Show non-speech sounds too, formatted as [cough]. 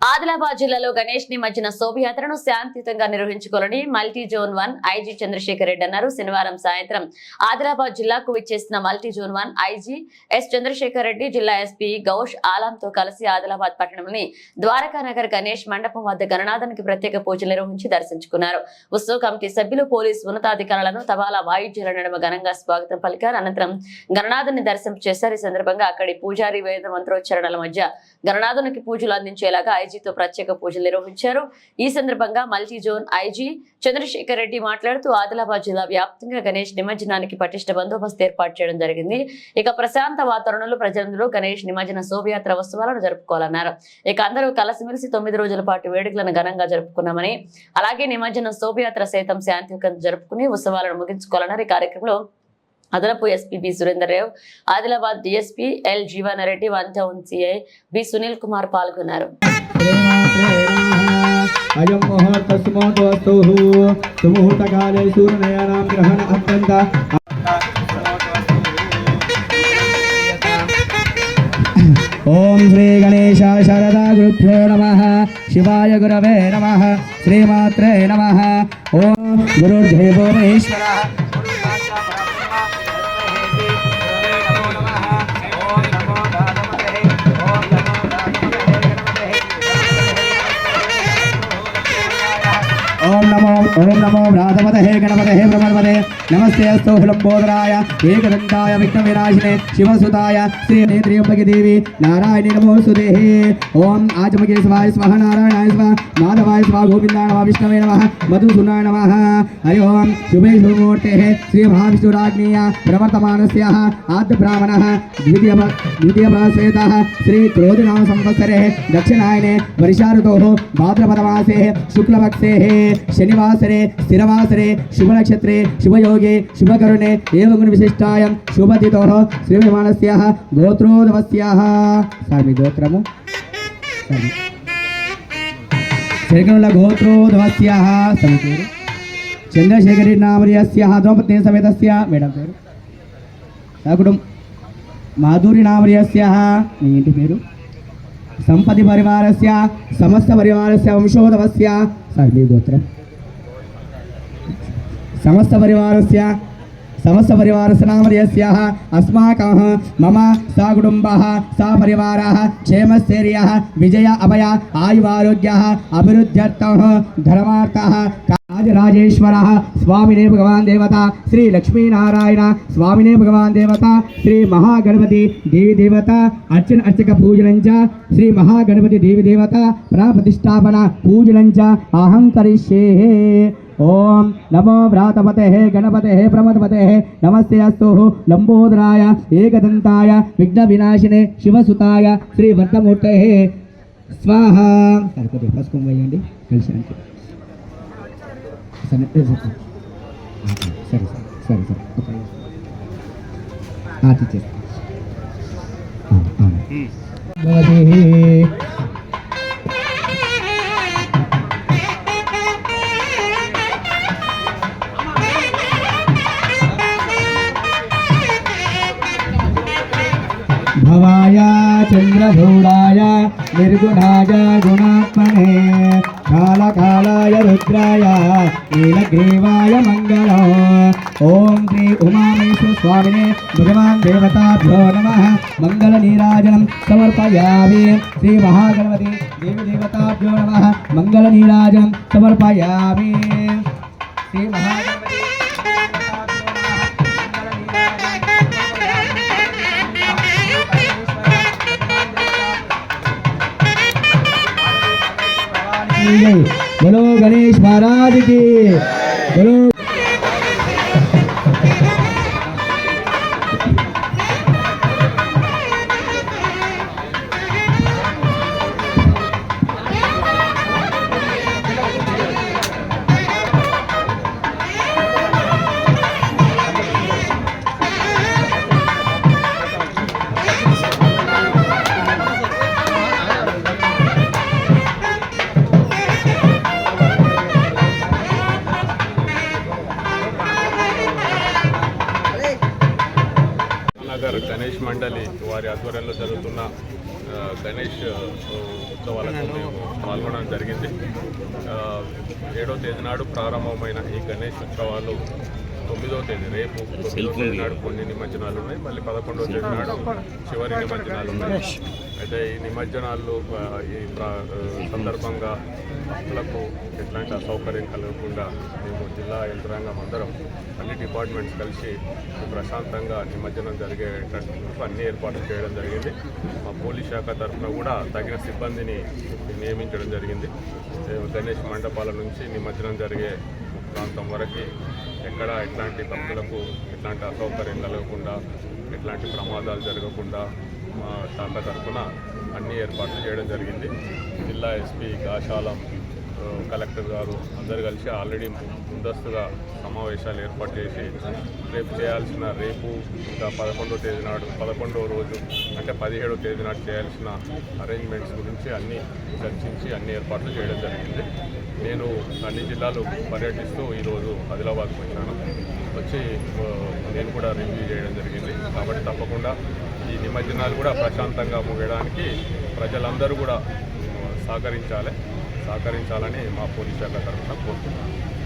ఆదిలాబాద్ జిల్లాలో గణేష్ నిమజ్జన శోభయాత్రను శాంతియుతంగా నిర్వహించుకోవాలని multi zone one IG Chandrashekar Reddy అన్నారు. శనివారం సాయంత్రం ఆదిలాబాద్ జిల్లాకు విచ్చేసిన multi zone one IG S Chandrashekar Reddy జిల్లా ఎస్పీ గౌష్ ఆలాంతో కలిసి ఆదిలాబాద్ పట్టణంలోని ద్వారకా నగర్ గణేష్ మండపం వద్ద గణనాథానికి ప్రత్యేక పూజలు నిర్వహించి దర్శించుకున్నారు. ఉత్సవ కమిటీ సభ్యులు పోలీసు ఉన్నతాధికారులను తబాలా వాయుజ్యాల నడుమ ఘనంగా స్వాగతం పలికారు. అనంతరం గణనాథుని దర్శనం చేశారు. ఈ సందర్భంగా అక్కడి పూజారి వేద మంత్రోచ్చరణల మధ్య గణనాథునికి పూజలు అందించేలాగా ఐజీతో ప్రత్యేక పూజలు నిర్వహించారు. ఈ సందర్భంగా multi zone IG Chandrashekar Reddy మాట్లాడుతూ ఆదిలాబాద్ జిల్లా వ్యాప్తంగా గణేష్ నిమజ్జనానికి పటిష్ట బందోబస్తు ఏర్పాటు చేయడం జరిగింది. ఇక ప్రశాంత వాతావరణంలో ప్రజలందరూ గణేష్ నిమజ్జన శోభయాత్ర ఉత్సవాలను జరుపుకోవాలన్నారు. ఇక అందరూ కలిసిమెలిసి తొమ్మిది రోజుల పాటు వేడుకలను ఘనంగా జరుపుకున్నామని అలాగే నిమజ్జన శోభయాత్ర సైతం శాంతియుతంగా జరుపుకుని ఉత్సవాలను ముగించుకోవాలన్నారు. ఈ కార్యక్రమంలో అదనపు SP B Surender Rao Adilabad DSP L Jeevanareddy one town CI B Sunil Kumar పాల్గొన్నారు. [coughs] अयम मुहूर्तस्मोदस्तु सुमुहूर्तकाले सूर्यनयनां ग्रहण अत्यन्त शरदा गुरुभ्यो नम, शिवाय गुरवे नम, श्रीमात्रे नम। ॐ गुरुदेव ఓం నమో వ్రాతపతహే గణపతహే బ్రహ్మణపతే నమస్తే అస్తు హులంబోధరాయ ఏకదండాయ విఘ్న వినాశినే శివసుతాయ శ్రీ నేత్రియంబకి దేవి నారాయణి నమోస్తుతే ఓం ఆచమకే స్వాయ స్వహ నారాయణాయ స్వ మాధవాయ స్వ గోవిందాయ నమ విష్ణవే నమ మధుసూనాయ నమ. హరి ఓం శుభే శుభమూర్తే. శ్రీ మహావిష్ణురాజ్ఞీయ ప్రవర్తమానస్య ఆద్య బ్రాహ్మణ ద్వితీయ ద్వితీయ ప్రాశ్వేత శ్రీ క్రోధినామ సంవత్సరే దక్షిణాయనే వర్షారుతో భాద్రపదమాసే శుక్లపక్షే శనివాసరే స్థిరవాసరే శుభనక్షత్రే శుభయోగే శుభకరుణే ఏవగుణ విశిష్టాయం శుభతితో శ్రీవిమానస్య గోత్రోదవస్య. స్వామి గోత్రము. సార్ మీ- శేఖరుల గోత్రోదవస్య. సమి పేరు. చంద్రశేఖరి నామర్యస్య ద్రౌపది సమేతస్య మేడం పేరు. సాకుడు మాధురి నామర్యస్య మీ ఇంటి పేరు. సంపతి పరివారస్య సమస్త పరివారస్య వంశోదవస్య సార్ మీ గోత్రం. సమస్త పరివారస్ సమస్తపరివారస్య సమస్తపరివారస్య నామర్యస్యాः अस्माकः मम సా कुटुम्बः सा परिवारः क्षेमस्थैर्यः विजय अभय आयुवारोग्यः అభివృద్ధ్యర్థ धर्मार्थः రాజరాజేశ్వర స్వామినే భగవాన్ దేవత శ్రీ లక్ష్మీనారాయణ స్వామినే భగవాన్ దేవత శ్రీ మహాగణపతి దేవి దేవత అర్చన అర్చక పూజనంచ శ్రీ మహాగణపతి దేవి దేవత ప్రాప్రతిష్టాపన పూజనంచ అహంకరిష్యే. ఓం నమో వ్రాతపతే గణపతే ప్రమదపతే నమస్తే అస్తు లంబోదరాయ ఏకదంతాయ విఘ్న వినాశినే శివసుతాయ శ్రీ వర్ధమూర్తే స్వాహ. సరే కొద్దిగా పసుపు వేయండి కలిసి అంటే సరే. సరే సరే సరే సరే. चन्द्रधूडाय निर्गुणाय गुणात्मने कालकालाय रुद्राय नीलग्रीवाय मङ्गलो ॐ श्री उमामेश्वर स्वामिने भगवान् देवताभ्यो नमः मङ्गलनीराजनं समर्पयामि श्रीमहागणपति देवीदेवताभ्यो नमः मङ्गलनीराजनं समर्पयामि श्रीमहागणपति జై బలో గణేష్ మహారాజ్కి వారి ఆధ్వర్యంలో జరుగుతున్న గణేష్ ఉత్సవాలకు మేము పాల్గొనడం జరిగింది. ఏడో తేదీ నాడు ప్రారంభమైన ఈ గణేష్ ఉత్సవాలు తొమ్మిదో తేదీ రేపు తొమ్మిదో తేదీ నాడు కొన్ని నిమజ్జనాలు ఉన్నాయి. మళ్ళీ పదకొండో తేదీ నాడు చివరి నిమజ్జనాలు ఉన్నాయి. అయితే ఈ నిమజ్జనాలు ఈ సందర్భంగా భక్తులకు ఎట్లాంటి అసౌకర్యం కలగకుండా మేము జిల్లా యంత్రాంగం అందరం అన్ని డిపార్ట్మెంట్స్ కలిసి ప్రశాంతంగా నిమజ్జనం జరిగేటట్టు అన్ని ఏర్పాట్లు చేయడం జరిగింది. మా పోలీస్ శాఖ తరఫున కూడా తగిన సిబ్బందిని నియమించడం జరిగింది. గణేష్ మండపాల నుంచి నిమజ్జనం జరిగే ప్రాంతం వరకు ఎక్కడ ఎట్లాంటి తప్పులకు ఎట్లాంటి అసౌకర్యం కలగకుండా ఎట్లాంటి ప్రమాదాలు జరగకుండా మా శాఖ తరఫున అన్ని ఏర్పాట్లు చేయడం జరిగింది. జిల్లా ఎస్పీ గాశాలం కలెక్టర్ గారు అందరు కలిసి ఆల్రెడీ ముందస్తుగా సమావేశాలు ఏర్పాటు చేసి రేపు చేయాల్సిన రేపు ఇంకా పదకొండో తేదీ నాడు పదకొండవ రోజు అంటే పదిహేడో తేదీ నాడు చేయాల్సిన అరేంజ్మెంట్స్ గురించి అన్నీ చర్చించి అన్ని ఏర్పాట్లు చేయడం జరిగింది. నేను అన్ని జిల్లాలు పర్యటిస్తూ ఈరోజు ఆదిలాబాద్కి వచ్చాను. వచ్చి నేను కూడా రివ్యూ చేయడం జరిగింది. కాబట్టి తప్పకుండా ఈ నిమజ్జనాలు కూడా ప్రశాంతంగా ముగడానికి ప్రజలందరూ కూడా సహకరించాలి. సహకరించాలని మా పోలీస్ శాఖ తరఫున కోరుతున్నాను.